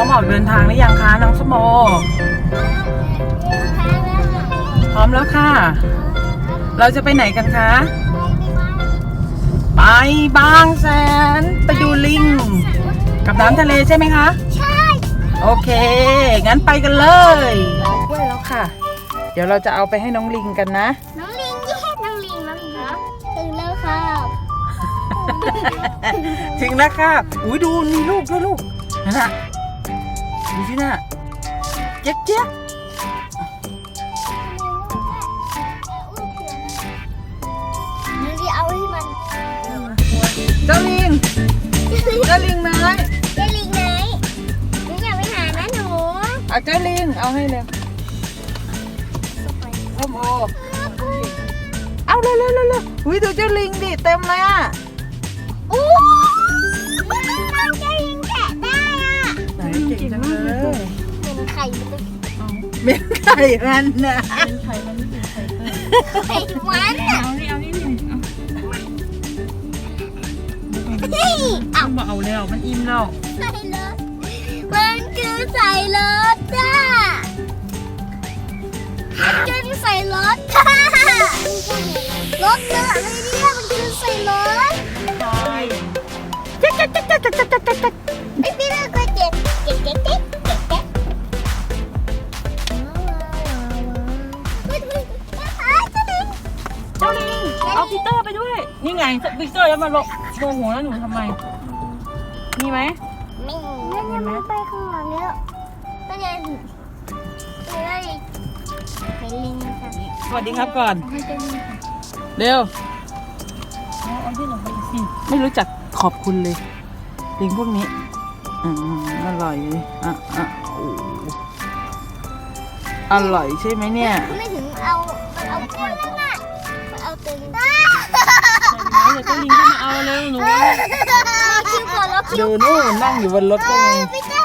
อมออกเดินทางหรือยังคะน้องสโมพร้อมแล้วค่ะ เราจะไปไหนกันคะ ไปบางแสนไปดูลิง กับน้ำทะเลใช่ไหมคะ ใช่ โอเค งั้นไปกันเลยเอากล้วยแล้วค่ะ เดี๋ยวเราจะเอาไปให้น้องลิงกันนะ น้องลิงยี่น้องลิงน้องลิงครับถึงแล้วครับ ถึงแล้วค่ะอุ้ยดูมีลูกด้วยลูกนั่นน่ะ ดูสิน่ะเจ๊กเจ๊กนี่ที่เอาให้มันเจ้าลิงเจ้าลิงน้อยเจลิงไหนหนูอยากไปหานะหนูเอาเจ้าลิงเอาให้เร็วส้มโอเอาเร็วเร็วเร็วเร็วอุ้ยดูเจ้าลิงดิเต็มเลยอะโอ้ เม็นไก่มันนะไข่มันอะเอานี่เอานี่นี่เอาเฮ้ยอ้าวเอาเอาแล้วมันอิ่มแล้วใส่รถมันคือใส่รถจ้ามันคือใส่รถจ้ารถเลอะเลยเนี่ยมัน พีเตอร์ไปด้วย นี่ไงพีเตอร์แล้วมาโลโมโหแล้วหนูทำไม มีไหมไม่ไม่ยังไม่ไปข้างหลังแล้วก็จะจะได้เห็นลิงค่ะสวัสดีครับก่อนเจ้าลิงเร็ว เอาที่หนูไปสิไม่รู้จักขอบคุณเลยลิงพวกนี้อืมอร่อยเลยอะอะโอ้อร่อยใช่ไหมเนี่ย ไม่ถึงเอาเอาก้นนั่นน่ะ เอาตึงเดี๋ยวเจ้าลิงก็มาเอาเร็วหนูรอคิวก่อนรอคิว ดูนู่นนั่งอยู่บนรถก็มีไม่ได้